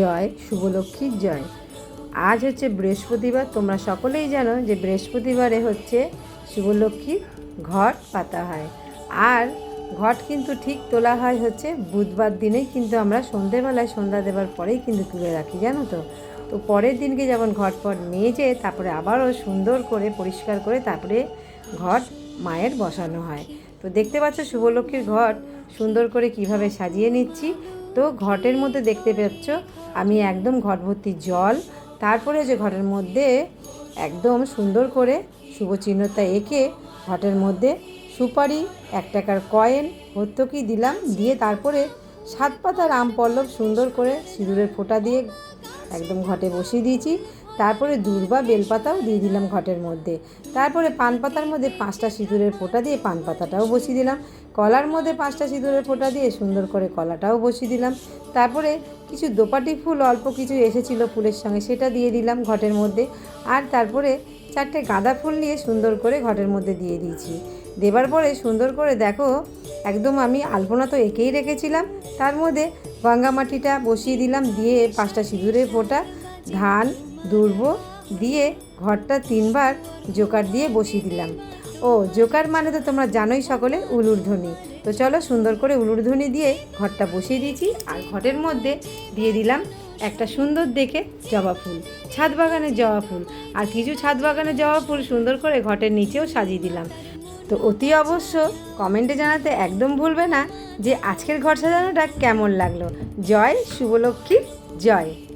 জয় শুভলক্ষ্মীর জয়। আজ হচ্ছে বৃহস্পতিবার, তোমরা সকলেই জানো যে বৃহস্পতিবারে হচ্ছে শুভলক্ষ্মীর ঘট পাতা হয়। আর ঘট কিন্তু ঠিক তোলা হয় হচ্ছে বুধবার দিনেই, কিন্তু আমরা সন্ধেবেলায়, সন্ধ্যা দেবার পরেই কিন্তু তুলে রাখি, জানো তো? তো পরের দিনকে যেমন ঘট পট মেজে, তারপরে আবারও সুন্দর করে, পরিষ্কার করে তারপরে ঘট মায়ের বসানো হয়। তো দেখতে পাচ্ছ শুভলক্ষ্মীর ঘট সুন্দর করে কীভাবে সাজিয়ে নিচ্ছি। তো ঘটের মধ্যে দেখতে পাচ্ছ, আমি একদম ঘট ভর্তি জল, তারপরে যে ঘটের মধ্যে একদম সুন্দর করে শুভ চিহ্নতা এঁকে ঘটের মধ্যে সুপারি, এক টাকার কয়েন, ভর্তুকি দিলাম, দিয়ে তারপরে সাত পাতার আম পল্লব সুন্দর করে সিঁদুরের ফোঁটা দিয়ে একদম ঘটে বসিয়ে দিয়েছি। তারপরে দূর্বা বেলপাতাও দিয়ে দিলাম ঘটের মধ্যে। তারপরে পান পাতার মধ্যে পাঁচটা সিঁদুরের ফোঁটা দিয়ে পান পাতাটাও বসিয়ে দিলাম। কলার মধ্যে পাঁচটা সিঁদুরের ফোঁটা দিয়ে সুন্দর করে কলাটাও বসিয়ে দিলাম। তারপরে কিছু দোপাটি ফুল, অল্প কিছু এসেছিল ফুলের সঙ্গে, সেটা দিয়ে দিলাম ঘটের মধ্যে। আর তারপরে চারটে গাঁদা ফুল নিয়ে সুন্দর করে ঘটের মধ্যে দিয়ে দিয়েছি। দেবার পরে সুন্দর করে দেখো একদম আমি আলপনা তো এঁকেই রেখেছিলাম। তার মধ্যে গঙ্গা মাটিটা বসিয়ে দিলাম, দিয়ে পাঁচটা সিঁদুরের ফোঁটা, ধান দুর্ব দিয়ে ঘরটা তিনবার জোকার দিয়ে বসিয়ে দিলাম। ও, জোকার মানে তো তোমরা জানোই সকলে, উলুর ধ্বনি। তো চলো সুন্দর করে উলুর ধ্বনি দিয়ে ঘরটা বসিয়ে দিয়েছি, আর ঘটের মধ্যে দিয়ে দিলাম একটা সুন্দর দেখে জবা ফুল, ছাদ বাগানের জবা ফুল। আর কিছু ছাদ বাগানের জবা ফুল সুন্দর করে ঘটের নিচেও সাজিয়ে দিলাম। তো অতি অবশ্য কমেন্টে জানাতে একদম ভুলবে না যে আজকের ঘর সাজানোটা কেমন লাগল। জয় শুভলক্ষ্মীর জয়।